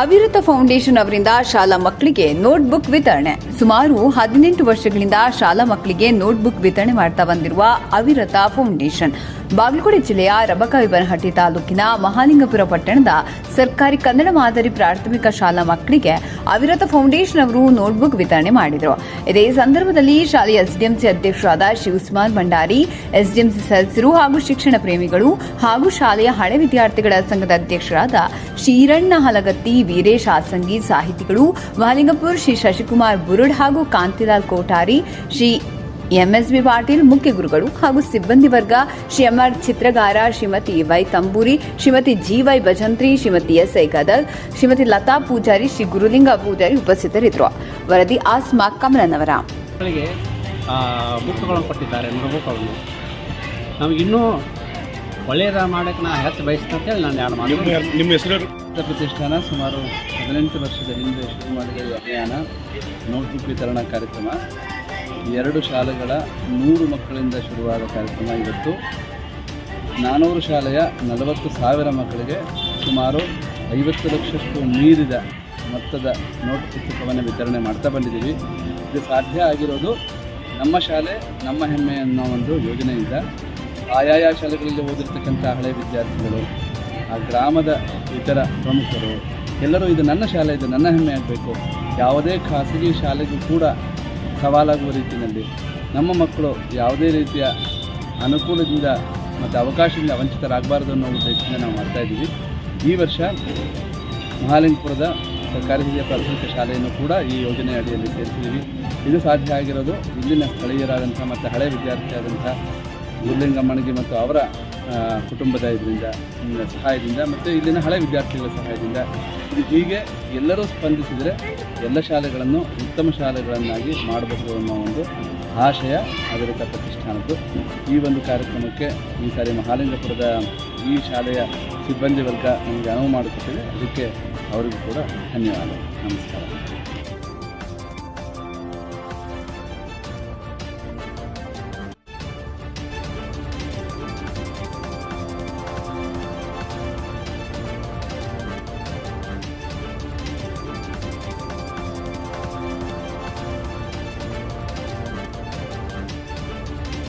ಅವಿರತ ಫೌಂಡೇಶನ್ ಅವರಿಂದ ಶಾಲಾ ಮಕ್ಕಳಿಗೆ ನೋಟ್ಬುಕ್ ವಿತರಣೆ. ಸುಮಾರು ಹದಿನೆಂಟು ವರ್ಷಗಳಿಂದ ಶಾಲಾ ಮಕ್ಕಳಿಗೆ ನೋಟ್ಬುಕ್ ವಿತರಣೆ ಮಾಡ್ತಾ ಬಂದಿರುವ ಅವಿರತ ಫೌಂಡೇಶನ್. ಬಾಗಲಕೋಟೆ ಜಿಲ್ಲೆಯ ರಬಕಾವಿಬನಹಟ್ಟಿ ತಾಲೂಕಿನ ಮಹಾಲಿಂಗಪುರ ಪಟ್ಟಣದ ಸರ್ಕಾರಿ ಕನ್ನಡ ಮಾದರಿ ಪ್ರಾಥಮಿಕ ಶಾಲಾ ಮಕ್ಕಳಿಗೆ ಅವಿರತ ಫೌಂಡೇಶನ್ ಅವರು ನೋಟ್ಬುಕ್ ವಿತರಣೆ ಮಾಡಿದರು. ಇದೇ ಸಂದರ್ಭದಲ್ಲಿ ಶಾಲೆಯ ಎಸ್ಡಿಎಂಸಿ ಅಧ್ಯಕ್ಷರಾದ ಶಿವಸುಮಾರ್ ಭಂಡಾರಿ, ಎಸ್ಡಿಎಂಸಿ ಸದಸ್ಯರು ಹಾಗೂ ಶಿಕ್ಷಣ ಪ್ರೇಮಿಗಳು ಹಾಗೂ ಶಾಲೆಯ ಹಳೆ ವಿದ್ಯಾರ್ಥಿಗಳ ಸಂಘದ ಅಧ್ಯಕ್ಷರಾದ ಶ್ರೀರಣ್ಣ ಹಲಗತ್ತಿ, ವೀರೇಶ್ ಆಸಂಗಿ, ಸಾಹಿತಿಗಳು, ಮಹಾಲಿಂಗಪುರ್ ಶ್ರೀ ಶಶಿಕುಮಾರ್ ಬುರುಡ್ ಹಾಗೂ ಕಾಂತಿಲಾಲ್ ಕೋಟಾರಿ ಶ್ರೀ ಎಂಎಸ್ಬಿ ಪಾಟೀಲ್ ಮುಖ್ಯ ಗುರುಗಳು ಹಾಗೂ ಸಿಬ್ಬಂದಿ ವರ್ಗ Shri MR Chitragar Shrimati Y Tamburi Shrimati G Y Bhajantri Shrimati S I Gadag Shrimati Lata Pujari Shri Guruling Pujari ಉಪಸ್ಥಿತರಿದ್ದರು. ವರದಿ ಆಸ್ಮಾ ಕಮಲನವರ. ಬುಕ್ಗಳನ್ನು ಕೊಟ್ಟಿದ್ದಾರೆ ಬುಕ್ಗಳನ್ನು ನಮ್ಗೆ ಇನ್ನೂ ಒಳ್ಳೆಯದ ಮಾಡೋಕ್ಕೆ ನಾ ಹೆಚ್ಚು ಬಯಸ್ತೇನೆ ಅಂತೇಳಿ ನಾನು ಯಾರು ಮಾಡಿ ನಿಮ್ಮ ನಿಮ್ಮ ಹೆಸರು ಪ್ರತಿಷ್ಠಾನ ಸುಮಾರು ಹದಿನೆಂಟು ವರ್ಷದ ಹಿಂದೆ ಶುರು ಮಾಡಿದ ಈ ಅಭಿಯಾನ ನೋಟ್ಬುಕ್ ವಿತರಣಾ ಕಾರ್ಯಕ್ರಮ. ಎರಡು ಶಾಲೆಗಳ ನೂರು ಮಕ್ಕಳಿಂದ ಶುರುವಾದ ಕಾರ್ಯಕ್ರಮ ಇವತ್ತು. ನಾನೂರು ಶಾಲೆಯ ನಲವತ್ತು ಸಾವಿರ ಮಕ್ಕಳಿಗೆ ಸುಮಾರು ಐವತ್ತು ಲಕ್ಷಕ್ಕೂ ಮೀರಿದ ಮೊತ್ತದ ನೋಟ್ ಪುಸ್ತಕವನ್ನು ವಿತರಣೆ ಮಾಡ್ತಾ ಬಂದಿದ್ದೀವಿ. ಇದು ಸಾಧ್ಯ ಆಗಿರೋದು ನಮ್ಮ ಶಾಲೆ ನಮ್ಮ ಹೆಮ್ಮೆ ಅನ್ನೋ ಒಂದು ಯೋಜನೆಯಿಂದ ಆಯಾಯ ಶಾಲೆಗಳಲ್ಲಿ ಓದಿರ್ತಕ್ಕಂಥ ಹಳೆ ವಿದ್ಯಾರ್ಥಿಗಳು, ಆ ಗ್ರಾಮದ ಇತರ ಪ್ರಮುಖರು, ಎಲ್ಲರೂ ಇದು ನನ್ನ ಶಾಲೆ, ಇದು ನನ್ನ ಹೆಮ್ಮೆ ಆಗಬೇಕು. ಯಾವುದೇ ಖಾಸಗಿ ಶಾಲೆಗೂ ಕೂಡ ಸವಾಲಾಗುವ ರೀತಿಯಲ್ಲಿ ನಮ್ಮ ಮಕ್ಕಳು ಯಾವುದೇ ರೀತಿಯ ಅನುಕೂಲದಿಂದ ಮತ್ತು ಅವಕಾಶದಿಂದ ವಂಚಿತರಾಗಬಾರ್ದು ಅನ್ನೋ ಉದ್ದೇಶದಿಂದ ನಾವು ಮಾಡ್ತಾಯಿದ್ದೀವಿ ಈ ವರ್ಷ ಮಹಾಲಿಂಗಪುರದ ಸರ್ಕಾರಿ ಹಿರಿಯ ಪ್ರಾಥಮಿಕ ಶಾಲೆಯನ್ನು ಕೂಡ ಈ ಯೋಜನೆ ಅಡಿಯಲ್ಲಿ ಸೇರಿಸಿದ್ದೀವಿ. ಇದು ಸಾಧ್ಯ ಆಗಿರೋದು ಇಲ್ಲಿನ ಸ್ಥಳೀಯರಾದಂಥ ಮತ್ತು ಹಳೆ ವಿದ್ಯಾರ್ಥಿಯಾದಂಥ ಗುರುಲಿಂಗಮ್ಮನಿಗೆ ಮತ್ತು ಅವರ ಕುಟುಂಬದ ಇದರಿಂದ ಸಹಾಯದಿಂದ ಮತ್ತು ಇಲ್ಲಿನ ಹಳೆ ವಿದ್ಯಾರ್ಥಿಗಳ ಸಹಾಯದಿಂದ. ಹೀಗೆ ಎಲ್ಲರೂ ಸ್ಪಂದಿಸಿದರೆ ಎಲ್ಲ ಶಾಲೆಗಳನ್ನು ಉತ್ತಮ ಶಾಲೆಗಳನ್ನಾಗಿ ಮಾಡಬಹುದು ಅನ್ನೋ ಒಂದು ಆಶಯ ಆಧಾರಿತ ಪ್ರತಿಷ್ಠಾನದ್ದು. ಈ ಒಂದು ಕಾರ್ಯಕ್ರಮಕ್ಕೆ ಈ ಸಾರಿ ಮಹಾಲಿಂಗಪುರದ ಈ ಶಾಲೆಯ ಸಿಬ್ಬಂದಿ ವರ್ಗ ನಮಗೆ ಅನುವು ಮಾಡಿಕೊಟ್ಟಿದೆ. ಅದಕ್ಕೆ ಅವರಿಗೂ ಕೂಡ ಧನ್ಯವಾದ ನಮಸ್ಕಾರ.